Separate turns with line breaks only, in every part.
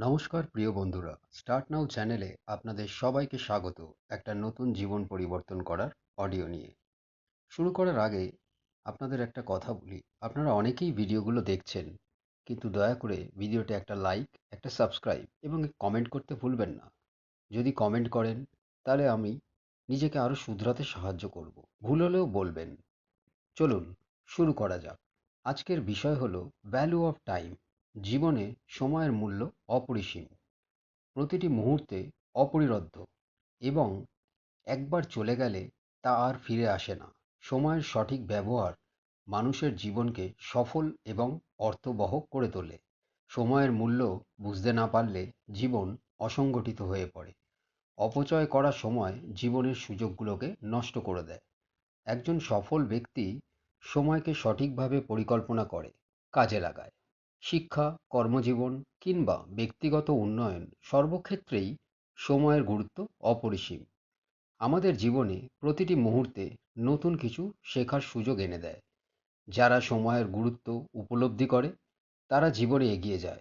নমস্কার প্রিয় বন্ধুরা। স্টার্ট নাও চ্যানেলে আপনাদের সবাইকে স্বাগত। একটা নতুন জীবন পরিবর্তন করার অডিও নিয়ে। শুরু করার আগে আপনাদের একটা কথা বলি। আপনারা অনেকেই ভিডিওগুলো দেখছেন, কিন্তু দয়া করে ভিডিওতে একটা লাইক একটা সাবস্ক্রাইব এবং কমেন্ট করতে ভুলবেন না। যদি কমেন্ট করেন, তাহলে আমি নিজেকে আরও শুধরাতে সাহায্য করব। ভুল হলেও বলবেন। চলুন, শুরু করা যাক। আজকের বিষয় হলো ভ্যালু অফ টাইম জীবনে সময়ের মূল্য অপরিসীম। প্রতিটি মুহূর্তে অপরিরোধ্য এবং একবার চলে গেলে তা আর ফিরে আসে না। সময়ের সঠিক ব্যবহার মানুষের জীবনকে সফল এবং অর্থবহ করে তোলে। সময়ের মূল্য বুঝতে না পারলে জীবন অসংগঠিত হয়ে পড়ে। অপচয় করা সময় জীবনের সুযোগগুলোকে নষ্ট করে দেয়। একজন সফল ব্যক্তি সময়কে সঠিকভাবে পরিকল্পনা করে, কাজে লাগায়। শিক্ষা, কর্মজীবন কিংবা ব্যক্তিগত উন্নয়ন সর্বক্ষেত্রেই সময়ের গুরুত্ব অপরিসীম। আমাদের জীবনে প্রতিটি মুহূর্তে নতুন কিছু শেখার সুযোগ এনে দেয়। যারা সময়ের গুরুত্ব উপলব্ধি করে, তারা জীবনে এগিয়ে যায়।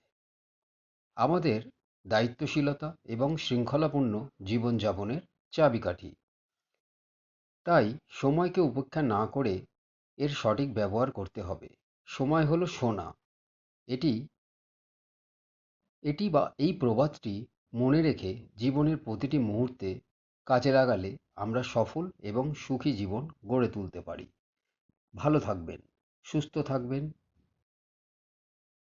আমাদের দায়িত্বশীলতা এবং শৃঙ্খলাপূর্ণ জীবনযাপনের চাবিকাঠি। তাই সময়কে উপেক্ষা না করে এর সঠিক ব্যবহার করতে হবে। সময় হলো সোনা। এটি এটি বা এই প্রবাদটি মনে রেখে জীবনের প্রতিটি মুহূর্তে কাজে লাগালে আমরা সফল এবং সুখী জীবন গড়ে তুলতে পারি। ভালো থাকবেন, সুস্থ থাকবেন